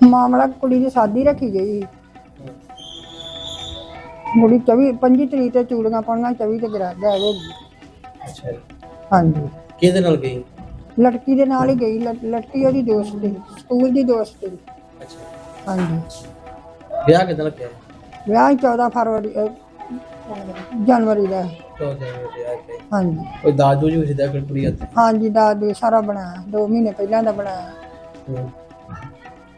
ਮਾਮਲਾ ਕੁੜੀ ਦੀ ਸ਼ਾਦੀ ਰੱਖੀ ਗਈ ਸੀ। ਕੁੜੀ 24 25 ਤਰੀਕ ਤੇ ਚੂੜੀਆਂ ਪਾਉਣੀਆਂ 24 ਤੇ ਗਰਾ ਗਾਇਬ ਹੋ ਅੱਛਾ ਜੀ। ਹਾਂਜੀ। ਕਿਹਦੇ ਨਾਲ ਗਈ? ਲੜਕੀ ਦੇ ਨਾਲ ਹੀ ਗਈ ਲੜ- ਲੜਕੀ ਉਹਦੀ ਦੋਸਤ ਸੀ ਸਕੂਲ ਦੀ ਦੋਸਤ ਸੀ ਅੱਛਾ। ਹਾਂਜੀ। ਵਿਆਹ ਕਿਦਾਂ ਲੱਗਿਆ? ਵਿਆਹ 14 ਫਰਵਰੀ ਅਹ, ਜਨਵਰੀ ਦਾ। ਹੈ। ਤੋਂ ਵਿਆਹ ਤੇ ਹਾਂਜੀ। ਕੋਈ ਦਾਜ ਵੀ ਦਾ ਕੋਈ ਕੁੜੀ ਹੱਥ ਹਾਂਜੀ ਦਾ ਦੇ ਸਾਰਾ ਬਣਾਇਆ 2 ਮਹੀਨੇ ਪਹਿਲਾਂ ਦਾ ਬਣਾਇਆ। ਹੂੰ।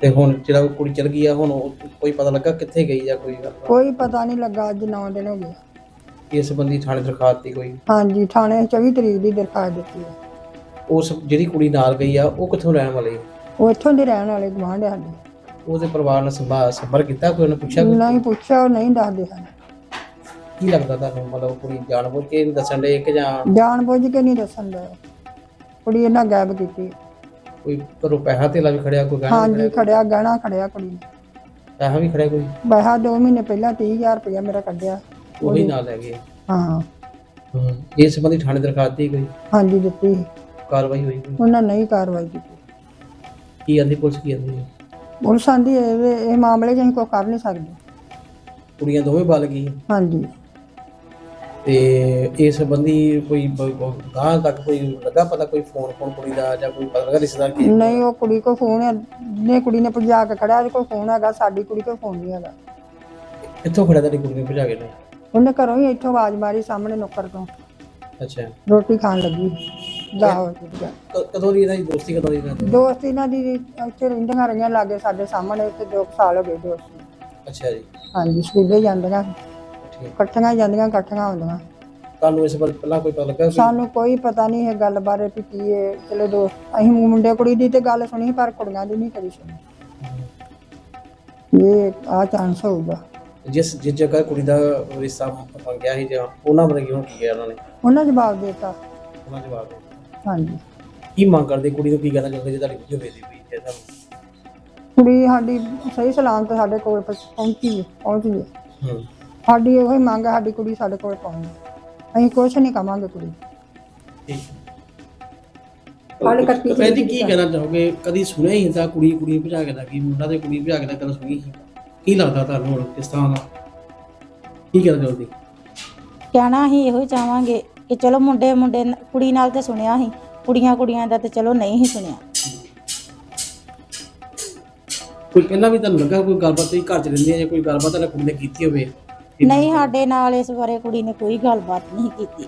ਤੇ ਹੁਣ ਜਿਹੜਾ ਉਹ ਕੁੜੀ ਚਲ ਗਈ ਆ ਹੁਣ ਉਹ ਕੋਈ ਪਤਾ ਲੱਗਾ ਕਿੱਥੇ ਗਈ ਜਾਂ ਕੋਈ? ਗੱਲ ਕੋਈ ਪਤਾ ਨਹੀਂ ਲੱਗਾ ਅੱਜ 9 ਦਿਨ ਹੋ ਗਏ। ਇਸ ਸੰਬੰਧੀ ਥਾਣੇ ਦਰਖਾਸਤ ਦਿੱਤੀ ਕੋਈ? ਹਾਂਜੀ ਥਾਣੇ 24 ਤਰੀਕ ਦੀ ਦਰਖਾਸਤ ਦਿੱਤੀ ਹੈ ਉਸ ਜਿਹੜੀ ਕੁੜੀ ਨਾਲ ਗਈ ਆ ਉਹ ਕਿੱਥੋਂ ਰਹਿਣ ਵਾਲੀ? ਉਹ ਇੱਥੋਂ ਦੇ ਰਹਿਣ ਵਾਲੇ ਗਵਾਂਢ ਸਾਡੇ। ਉਹਦੇ ਪਰਿਵਾਰ ਨਾਲ ਸੰਭਾ ਸੰਪਰਕ ਕੀਤਾ ਕੋਈ ਉਹਨੇ ਪੁੱਛਿਆ ਕੋਈ? ਨਹੀਂ ਪੁੱਛਿਆ ਉਹ ਨਹੀਂ ਦੱਸਦੇ ਹਨ ਕੀ ਲੱਗਦਾ ਤੁਹਾਨੂੰ? ਮਤਲਬ ਕੁੜੀ ਜਾਣਬੁੱਝ ਕੇ ਨਹੀਂ ਦੱਸਣ ਦੇ ਕਿ ਜਾਂ ਜਾਣ ਬੁੱਝ ਕੇ ਨਹੀਂ ਦੱਸਣ ਦਾ ਕੁੜੀ ਇਹਨਾਂ ਗਾਇਬ ਕੀਤੀ। ਕੋਈ ਘਰੋਂ ਪੈਸਾ ਧੇਲਾ ਵੀ ਖੜਿਆ ਕੋਈ ਗਹਿਣਾ ਵੀ ਹਾਂਜੀ ਖੜਿਆ ਗਹਿਣਾ ਖੜਿਆ ਕੁੜੀ ਨੇ। ਪੈਸਾ ਵੀ ਖੜਿਆ ਕੋਈ? ਬਹਾ 2 ਮਹੀਨੇ ਪਹਿਲਾਂ 30000 ਰੁਪਇਆ ਮੇਰਾ ਕੱਢਿਆ। ਉਹੀ ਨਾਲ ਲੈ ਗਏ। ਹਾਂ। ਹੂੰ ਇਸ ਸੰਬੰਧੀ ਥਾਣੇ ਦਰਖਾਸਤ ਦਿੱਤੀ ਕੋਈ? ਹਾਂਜੀ ਦਿੱਤੀ ਕਾਰਵਾਈ ਹੋਈ ਕੋਈ? ਉਹਨਾਂ ਨਹੀਂ ਕਾਰਵਾਈ ਕੀਤੀ। ਕੀ ਆਂਦੀ ਪੁਲਿਸ ਕੀ ਆਂਦੀ? ਹੈ? ਪੁਲਿਸ ਆਂਦੀ ਇਹ ਇਹ ਮਾਮਲੇ 'ਚ ਅਸੀਂ ਕੋਈ ਕਰ ਨਹੀਂ ਸਕਦੇ। ਕੁੜੀਆਂ ਦੋਵੇਂ ਬਲ ਗਈ ਹਾਂਜੀ। ਤੇ ਇਸ ਸੰਬੰਧੀ ਕੋਈ ਗਾਂ ਤੱਕ ਕੋਈ ਲੱਗਾ ਪਤਾ ਕੋਈ ਫੋਨ ਫੋਨ ਕੁੜੀ ਦਾ ਜਾਂ ਕੋਈ ਪਤਾ ਲੱਗਾ ਰਿਸ਼ਤੇਦਾਰ ਕੀ? ਨਹੀਂ ਉਹ ਕੁੜੀ ਕੋ ਫੋਨ ਹੈ। ਨੇ ਕੁੜੀ ਨੇ ਭਜਾ ਕੇ ਖੜਿਆ ਉਹਦੇ ਕੋਲ ਫੋਨ ਹੈਗਾ ਸਾਡੀ ਕੁੜੀ ਕੋਲ ਫੋਨ ਨਹੀਂ ਹੈਗਾ। ਕਿੱਥੋਂ ਖੜਿਆ ਤੁਹਾਡੀ ਕੁੜੀ ਨੂੰ ਭਜਾ ਕੇ? ਨੇ ਉਹਨੇ ਘਰੋਂ ਹੀ ਇੱਥੋਂ ਆਵਾਜ਼ ਮਾਰੀ ਸਾਹਮਣੇ ਨੁੱਕਰ ਤੋਂ। ਅੱਛਾ। ਰੋਟੀ ਖਾਣ ਲੱਗੀ। ਜਾ ਹੋ ਗਿਆ ਕ- ਕਦੋਂ ਦੀ ਇਹਦਾ ਦੋਸਤੀ ਕਦੋਂ ਦੀ ਇਹਨਾਂ ਦੀ? ਦੋਸਤ ਇਹਨਾਂ ਦੀ ਇੱਥੇ ਰਹਿੰਦੀਆਂ ਰਹੀਆਂ ਲਾਗੇ ਸਾਡੇ ਸਾਹਮਣੇ ਇੱਥੇ ਦੋ ਕੁ ਸਾਲ ਹੋ ਗਏ ਦੋਸਤ। ਨੂੰ। ਅੱਛਾ ਜੀ। ਹਾਂਜੀ ਸਕੂਲੇ ਜਾਂਦੀਆਂ। ਇਕੱਠੀਆਂ ਹੀ ਜਾਂਦੀਆਂ ਇਕੱਠੀਆਂ ਆਉਂਦੀਆਂ ਤੁਹਾਨੂੰ ਇਸ ਬਾਰੇ ਪਹਿਲਾਂ ਕੋਈ ਪਤਾ ਲੱਗਾ ਕੋਈ? ਸਾਨੂੰ ਕੋਈ ਪਤਾ ਨਹੀਂ ਇਹ ਗੱਲ ਬਾਰੇ ਵੀ ਕੀ ਹੈ ਚਲੋ ਦੋ ਅਸੀਂ ਮੁੰਡੇ ਕੁੜੀ ਦੀ ਤੇ ਗੱਲ ਸੁਣੀ ਪਰ ਕੁੜੀਆਂ ਦੀ ਨਹੀਂ ਕਦੀ ਸੁਣੀ। ਇਹ ਆ ਚਾਂਸ ਹੋਊਗਾ। ਜਿਸ ਜਿਸ ਜਗ੍ਹਾ ਕੁੜੀ ਦਾ ਰਿਸ਼ਤਾ ਮੰਗਿਆ ਸੀ ਜਾਂ ਉਹਨਾਂ ਬਾਰੇ ਕਿਉਂ ਕੀ ਗਿਆ ਉਹਨਾਂ ਨੇ? ਉਹਨਾਂ ਜਵਾਬ ਦਿੱਤਾ। ਉਹਨਾਂ ਜਵਾਬ ਦਿੱਤਾ। ਹਾਂਜੀ। ਕੀ ਮੰਗ ਕਰਦੇ ਕੁੜੀ ਨੂੰ ਕੀ ਕਹਿਣਾ ਚਾਹੁੰਦੇ ਜੇ ਤੁਹਾਡੀ ਕੁੜੀ ਹੋਵੇਦੀ ਪਈ ਹੈ ਤੁਹਾਨੂੰ ਕੁੜੀ ਸਾਡੀ ਸਹੀ ਸਲਾਮਤ ਸਾਡੇ ਕੋਲ ਪਹੁੰ- ਪਹੁੰਚੀ ਹੈ, ਪਹੁੰਚ ਗਈ ਹੈ। ਹੂੰ ਸਾਡੀ ਮੰਗ ਹੈ ਸਾਡੀ ਕੁੜੀ ਸਾਡੇ ਕੋਲ ਪਹੁੰਚੇ ਅਸੀਂ ਕੁਛ ਨਹੀਂ ਕਵਾਂਗੇ ਕੁੜੀ। ਹਾਲੇ ਜੀ ਕੀ ਕਹਿਣਾ ਚਾਹੋਗੇ? ਕਦੀ ਸੁਣਿਆ ਹੀ ਤਾਂ ਕੁੜੀ ਕੁੜੀ ਭਜਾ ਕੇ ਲੱਗੀ ਮੁੰਡਾ ਤੇ ਕੁੜੀ ਭਜਾ ਕੇ ਦਾ ਕਦੇ ਸੁਣੀ ਸੀ ਕੀ ਲੱਗਦਾ ਤੁਹਾਨੂੰ ਹੁਣ ਕਿਸ ਤਰ੍ਹਾਂ ਦਾ? ਕੀ ਕਹਿਣਾ ਚਾਹੁੰਦੇ ਕਹਿਣਾ ਅਸੀਂ ਇਹੋ ਹੀ ਚਾਹਾਂਗੇ ਕਿ ਚਲੋ ਮੁੰਡੇ ਮੁੰਡੇ ਨ- ਕੁੜੀ ਨਾਲ ਤੇ ਸੁਣਿਆ ਸੀ ਕੁੜੀਆਂ ਕੁੜੀਆਂ ਦਾ ਤੇ ਚਲੋ ਨਹੀਂ ਹੀ ਸੁਣਿਆ। ਕੋਈ ਪਹਿਲਾਂ ਵੀ ਤੁਹਾਨੂੰ ਲੱਗਾ ਕੋਈ ਗੱਲਬਾਤ ਤੁਸੀਂ ਘਰ ਚ ਰਹਿੰਦੇ ਆ ਜਾਂ ਕੋਈ ਗੱਲਬਾਤ ਤੁਹਾਡੀ ਕੁੜੀ ਨੇ ਕੀਤੀ ਹੋਵੇ? ਨਹੀਂ ਸਾਡੇ ਨਾਲ ਇਸ ਬਾਰੇ ਕੁੜੀ ਨੇ ਕੋਈ ਗੱਲਬਾਤ ਨਹੀਂ ਕੀਤੀ।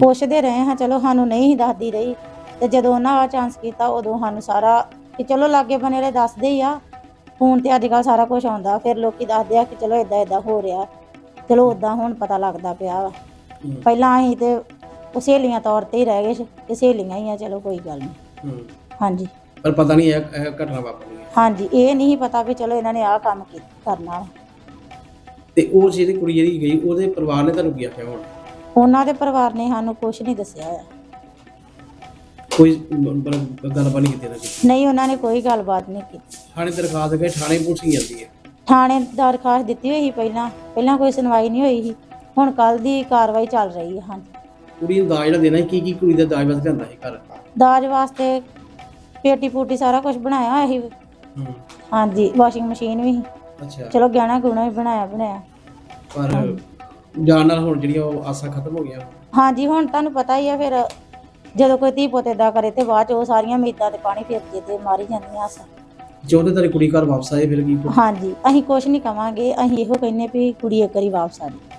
ਪੁੱਛਦੇ ਰਹੇ ਹਾਂ ਚਲੋ ਸਾਨੂੰ ਨਹੀਂ ਦੱਸਦੀ ਰਹੀ। ਤੇ ਜਦੋਂ ਉਹਨਾਂ ਆ ਚਾਂਸ ਕੀਤਾ ਉਦੋਂ ਸਾਨੂੰ ਸਾਰਾ ਕਿ ਚਲੋ ਲਾਗੇ ਬਨੇ ਵਾਲੇ ਦੱਸਦੇ ਹੀ ਆ। ਫੋਨ ਤੇ ਅੱਜ ਕੱਲ ਸਾਰਾ ਕੁਝ ਆਉਂਦਾ ਫਿਰ ਲੋਕੀ ਦੱਸਦੇ ਆ ਕਿ ਚਲੋ ਇਦਾਂ ਇਦਾਂ ਹੋ ਰਿਹਾ। ਚਲੋ ਉਦਾਂ ਹੁਣ ਪਤਾ ਲੱਗਦਾ ਪਿਆ ਵਾ। ਪਹਿਲਾਂ ਅਸੀਂ ਤੇ ਸਹੇਲੀਆਂ ਤੌਰ ਤੇ ਹੀ ਰਹਿ ਗਏ ਸੀ ਕਿ ਸਹੇਲੀਆਂ ਹੀ ਆ ਚਲੋ ਕੋਈ ਗੱਲ ਨਹੀਂ। ਹਾਂਜੀ। ਪਰ ਪਤਾ ਨਹੀਂ ਇਹ ਘਟਨਾ ਵਾਪਰੀ ਹਾਂਜੀ ਇਹ ਨਹੀਂ ਪਤਾ ਵੀ ਚਲੋ ਇਹਨਾਂ ਨੇ ਆਹ ਕੰਮ ਕੀ ਕਰਨਾ ਵਾ। ਤੇ ਉਹ ਜਿਹੜੀ ਕੁੜੀ ਜਿਹੜੀ ਗਈ ਉਹਦੇ ਪਰਿਵਾਰ ਨੇ ਤੁਹਾਨੂੰ ਕੀ ਆਖਿਆ ਹੁਣ? ਉਹਨਾਂ ਦੇ ਪਰਿਵਾਰ ਨੇ ਸਾਨੂੰ ਕੁਝ ਨਹੀਂ ਦੱਸਿਆ ਹੋਇਆ ਕੋਈ ਮਤਲਬ ਗੱਲਬਾਤ ਨਹੀਂ ਕੀਤੀ ਨਾ ਨਹੀਂ ਉਹਨਾਂ ਨੇ ਕੋਈ ਗੱਲਬਾਤ ਨਹੀਂ ਕੀਤੀ। ਥਾਣੇ ਦਰਖਾਸਤ ਗਏ ਥਾਣੇ ਕੀ ਜਾਂਦੀ ਹੈ? ਥਾਣੇ ਦਰਖਾਸਤ ਦਿੱਤੀ ਹੋਈ ਸੀ ਪਹਿਲਾਂ ਪਹਿਲਾਂ ਕੋਈ ਸੁਣਵਾਈ ਨਹੀਂ ਹੋਈ ਸੀ। ਹੁਣ ਕੱਲ ਦੀ ਕਾਰਵਾਈ ਚੱਲ ਰਹੀ ਹੈ ਹਾਂਜੀ। ਕੁੜੀ ਨੂੰ ਦਾਜ ਜਿਹੜਾ ਦੇਣਾ ਸੀ, ਕੀ ਕੀ ਕੁੜੀ ਦਾ ਦਾਜ ਵਾਸਤੇ ਲਿਆਂਦਾ ਸੀ ਘਰ? ਦਾਜ ਵਾਸਤੇ ਪੇਟੀ ਪੂਟੀ ਸਾਰਾ ਕੁਝ ਬਣਾਇਆ ਹੋਇਆ ਸੀ। ਹੂੰ। ਹਾਂਜੀ ਵਾਸ਼ਿੰਗ ਮਸ਼ੀਨ ਵੀ ਸੀ। ਅੱਛਾ। ਚਲੋ ਗਹਿਣਾ ਗੁਣਾ ਵੀ ਬਣਾਇਆ ਬਣਾਇਆ। ਪਰ ਜਾਣ ਨਾਲ ਹੁਣ ਜਿਹੜੀਆਂ ਉਹ ਆਸਾਂ ਖਤਮ ਹੋ ਗਈਆਂ। ਹਾਂਜੀ ਹੁਣ ਤੁਹਾਨੂੰ ਪਤਾ ਹੀ ਆ ਫਿਰ ਜਦੋਂ ਕੋਈ ਧੀ ਪੁੱਤ ਏਦਾਂ ਕਰੇ ਤੇ ਬਾਅਦ ਚ ਉਹ ਸਾਰੀਆਂ ਉਮੀਦਾਂ ਤੇ ਪਾਣੀ ਫਿਰ ਜੇ ਤੇ ਮਾਰੀ ਜਾਂਦੀਆਂ ਆਸਾਂ। ਚਾਹੁੰਦੇ ਤੇਰੀ ਕੁੜੀ ਘਰ ਵਾਪਸ ਆਏ ਫਿਰ ਕੀ ਹਾਂਜੀ ਅਸੀਂ ਕੁਝ ਨਹੀਂ ਕਵਾਂਗੇ ਅਸੀਂ ਇਹੋ ਕਹਿੰਨੇ ਵੀ ਕੁੜੀ ਇੱਕ ਵਾਰੀ ਵਾਪਸ ਆ ਜਾਏ